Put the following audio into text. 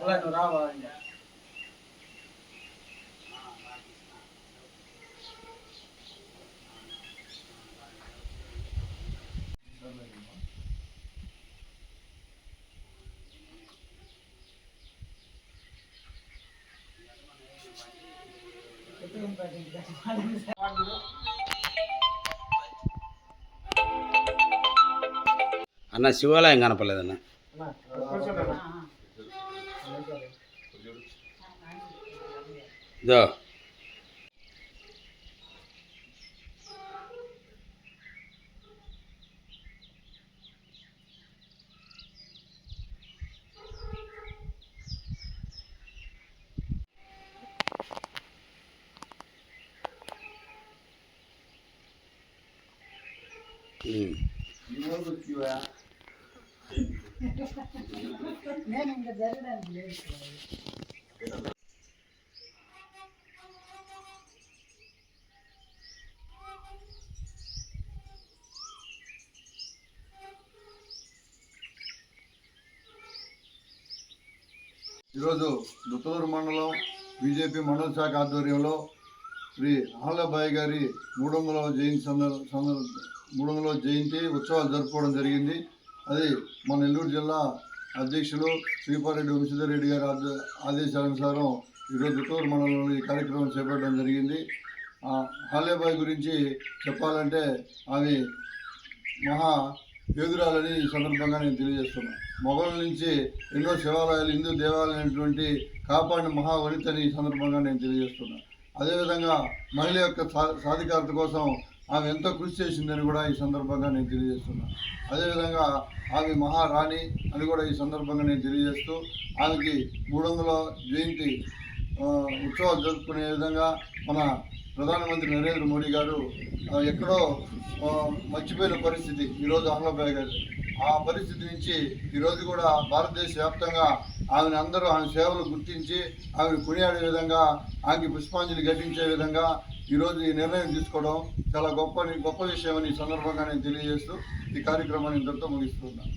தொள்ளாயிரநூறுரூவா வாங்க அண்ணா சிவாலயம் காணப்படல தானே? Yeah. Mm. You know. నేను ఇంకా జరగడానికి లేదు. ఈరోజు దుత్తూరు మండలం బీజేపీ మండల శాఖ ఆధ్వర్యంలో శ్రీ ఆహ్లాబాయి గారి మూడు వందల జయంతి సందర్ సందర్ మూడు వందల జయంతి ఉత్సవాలు జరుపుకోవడం జరిగింది. అది మన నెల్లూరు జిల్లా అధ్యక్షులు శ్రీపారెడ్డి వంశీధర్ రెడ్డి గారి ఆద- ఆదేశానుసారం ఈరోజు టూర్ మండలంలో ఈ కార్యక్రమం చేపట్టడం జరిగింది. హాలేబాయ్ గురించి చెప్పాలంటే ఆమె మహా ఎదురాలని ఈ సందర్భంగా నేను తెలియజేస్తున్నాను మొఘల నుంచి ఎన్నో శివాలయాలు హిందూ దేవాలయమైనటువంటి కాపాడిన మహా వనితని ఈ సందర్భంగా నేను తెలియజేస్తున్నాను అదేవిధంగా మహిళ యొక్క సా- సాధికారత కోసం ఆమె ఎంతో కృషి చేసిందని కూడా ఈ సందర్భంగా నేను తెలియజేస్తున్నాను అదేవిధంగా ఆమె మహారాణి అని కూడా ఈ సందర్భంగా నేను తెలియజేస్తూ ఆమెకి మూడు వందల జయంతి ఉత్సవాలు జరుపుకునే విధంగా మన ప్రధానమంత్రి నరేంద్ర మోడీ గారు ఎక్కడో మర్చిపోయిన పరిస్థితి ఈరోజు ఆహ్లాబాయ్ గారు ఆ పరిస్థితి నుంచి ఈరోజు కూడా భారతదేశ వ్యాప్తంగా ఆమెను అందరూ ఆమె సేవలు గుర్తించి ఆమెను కొనియాడే విధంగా ఆమెకి పుష్పాంజలి ఘటించే విధంగా ఈరోజు ఈ నిర్ణయం తీసుకోవడం చాలా గొప్ప గొప్ప విషయం అని సందర్భంగా నేను తెలియజేస్తూ ఈ కార్యక్రమాన్ని ఇంతటితో ముగిస్తున్నాను.